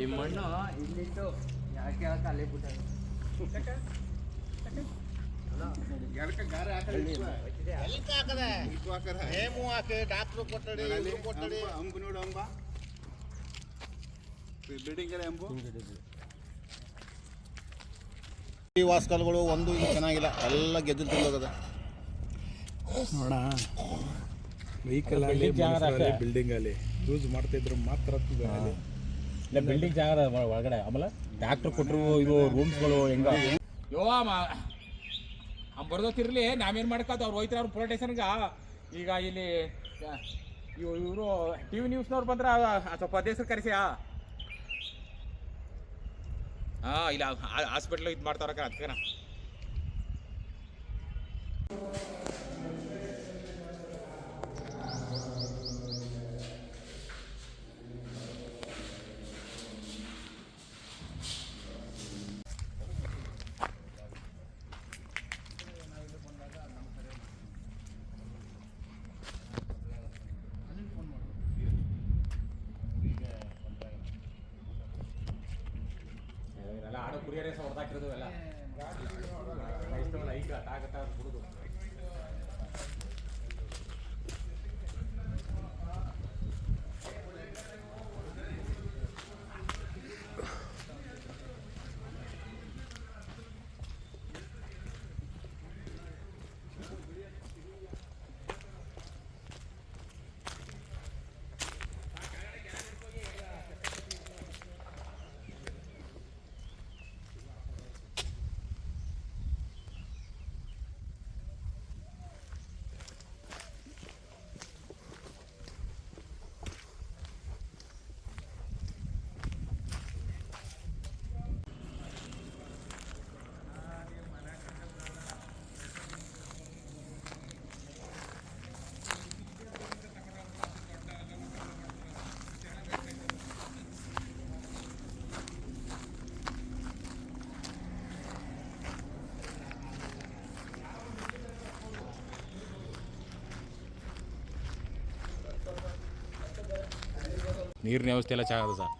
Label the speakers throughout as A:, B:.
A: ಈ ಮಣ್ಣು ಇಲ್ಲಿಟ್ಟು ಯಾಕೆ ಯಾಕೆ ಅಲ್ಲೇ
B: ಈ ವಾಸ್ಕಲ್ಗಳು ಒಂದು ಇದು ಚೆನ್ನಾಗಿಲ್ಲ. ಎಲ್ಲ ಗೆದ್ದು ತಿಂದೋಗದ.
C: ನೋಡ ವೆಹಿಕಲ್ ಆಗಲಿ ಬಿಲ್ಡಿಂಗ್ ಅಲ್ಲಿ. ಯೂಸ್ ಮಾಡ್ತಿದ್ರು ಮಾತ್ರ
D: ಇಲ್ಲ ಬಿಲ್ಡಿಂಗ್ ಜಾಗ ಒಳಗಡೆ ಆಮೇಲೆ ಡಾಕ್ಟ್ರ್ ಕೊಟ್ಟರು ಇದು ರೂಮ್ಸ್ಗಳು ಹೆಂಗ? ಯೋ ಅವ್ನು ಬರ್ದೋತಿರ್ಲಿ, ನಾವೇನು ಮಾಡ್ಕೋತ ಅವ್ರು ಹೋಯ್ತಾರೆ ಅವ್ರು ಪೊಲೀಟೇಷನ್ಗೆ ಈಗ ಇಲ್ಲಿ, ಇವ್ ಇವರು ಟಿ ವಿ ನ್ಯೂಸ್ನವ್ರು ಬಂದ್ರೆ ಸ್ವಲ್ಪ ಹೆಸರು ಕರೆಸಿ ಹಾಂ ಇಲ್ಲ ಹಾಸ್ಪಿಟ್ಲ್ ಇದು ಮಾಡ್ತಾವ್ರ ಅದಕ್ಕೆ ಕುರಿಯರೇ ಸಹ ಹೊಡೆದಾಕಿರೋದು ಎಲ್ಲ. ಇಷ್ಟವಲ್ಲ ಈಗ ತಾಗತ್ತ ಬಿಡುದು ನೀರಿನ ವ್ಯವಸ್ಥೆ ಎಲ್ಲ ಚೆನ್ನಾಗದ ಸರ್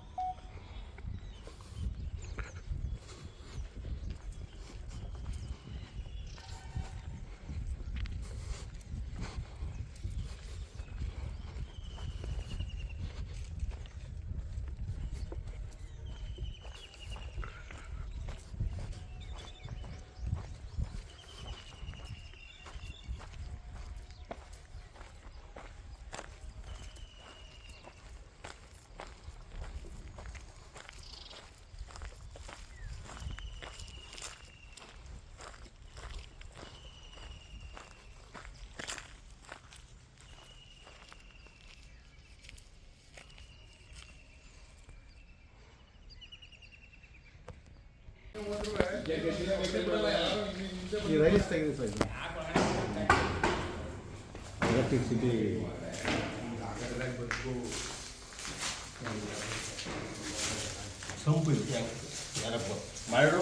E: ಈ ರೈಸ್ ಸರ್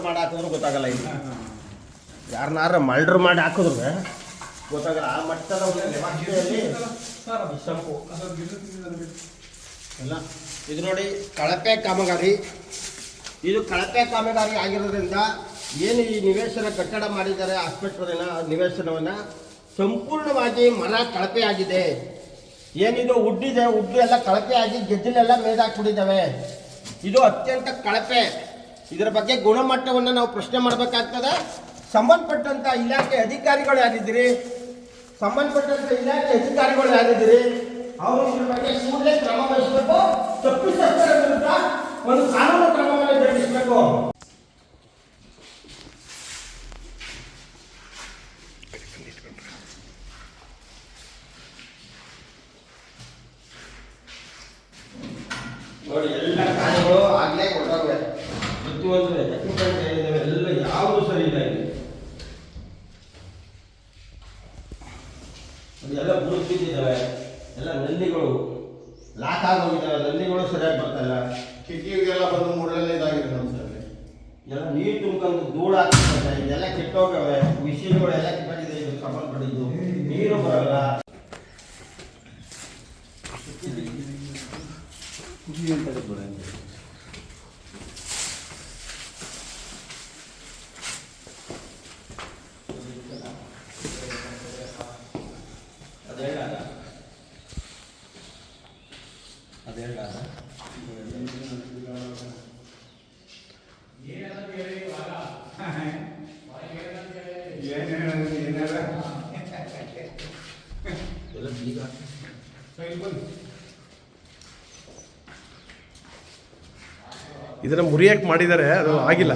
B: ಮಾಡಿ ಹಾಕಿದ್ರು ಗೊತ್ತಾಗಲ್ಲ ಇಲ್ಲಿ ಯಾರನ್ನಾರ ಮಲ್ಡ್ರ್ ಮಾಡಿ ಹಾಕಿದ್ರು ಗೊತ್ತಾಗಲ್ಲ ಆ ಮಟ್ಟದ ಇಲ್ಲ ಇದು ನೋಡಿ ಕಳಪೆ ಕಾಮಗಾರಿ. ಇದು ಕಳಪೆ ಕಾಮಗಾರಿ ಆಗಿರೋದ್ರಿಂದ ಏನು ಈ ನಿವೇಶನ ಕಟ್ಟಡ ಮಾಡಿದ್ದಾರೆ ಆಸ್ಪತ್ರೆನ, ನಿವೇಶನವನ್ನು ಸಂಪೂರ್ಣವಾಗಿ ಮರ ಕಳಪೆ ಆಗಿದೆ. ಏನಿದು ಉಡ್ಡಿದೆ, ಉಡ್ಡು ಎಲ್ಲ ಕಳಪೆ ಆಗಿ ಗೆದ್ದಲೆಲ್ಲ ಮೇದಾಕ್ಬಿಟ್ಟಿದ್ದಾವೆ ಇದು ಅತ್ಯಂತ ಕಳಪೆ. ಇದರ ಬಗ್ಗೆ ಗುಣಮಟ್ಟವನ್ನು ನಾವು ಪ್ರಶ್ನೆ ಮಾಡಬೇಕಾಗ್ತದೆ. ಸಂಬಂಧಪಟ್ಟಂತ ಇಲಾಖೆ ಅಧಿಕಾರಿಗಳು ಯಾರಿದ್ದೀರಿ? ಸಂಬಂಧಪಟ್ಟಂತ ಇಲಾಖೆ ಅಧಿಕಾರಿಗಳು ಯಾರಿದ್ದೀರಿ? ಅವರು ಇದ್ರ ಬಗ್ಗೆ ಕೂಡಲೇ ಕ್ರಮ ವಹಿಸಬೇಕು. ತಪ್ಪಿತಸ್ಥರ ಒಂದು ಕಾನೂನು ನೋಡಿ ಎಲ್ಲ ಕಾರ್ಯಗಳು ಆಗ್ಲೇ ಕೊಟ್ಟವೆ ಪ್ರತಿಯೊಂದು ಎಕ್ವಿಪ್ಮೆಂಟ್ ಏನಿದ್ದಾವೆ ಎಲ್ಲ ಯಾವುದು ಸರಿ ಇಲ್ಲ ಇಲ್ಲಿ. ಎಲ್ಲ ಎಲ್ಲ ಬುಡುಕ್ಬಿಟ್ಟಿದ್ದಾವೆ ಎಲ್ಲ ನಂದಿಗಳು. ಲಾಕ್ ಆಗೋಗಿದ್ದಾವೆ ನಂದಿಗಳು ಸರಿಯಾಗಿ ಬರ್ತಾಯಿಲ್ಲ
E: ಕಿಟಕಿಗೆಲ್ಲ ಬಂದು ಮೂಡಲೆಲ್ಲ ಇದಾಗಿದೆ ನಮ್ಮ ಸರ್
B: ಎಲ್ಲ ನೀರು ತುಂಬ್ಕೊಂಡು ಧೂಳು ಹಾಕ್ತಾರೆ ಇದೆಲ್ಲ ಕೆಟ್ಟೋಗವೆ ಮಿಷಿನ್ಗಳು ಎಲ್ಲ ಕೆಟ್ಟಿದೆ ಇದು ಸಂಬಂಧಪಟ್ಟಿದ್ದು. ನೀರು ಬರಲ್ಲ.
D: cumplimiento temporal.
E: ಇದನ್ನ ಮುರಿಯಕ್ಕೆ ಮಾಡಿದ್ದಾರೆ ಅದು ಆಗಿಲ್ಲ.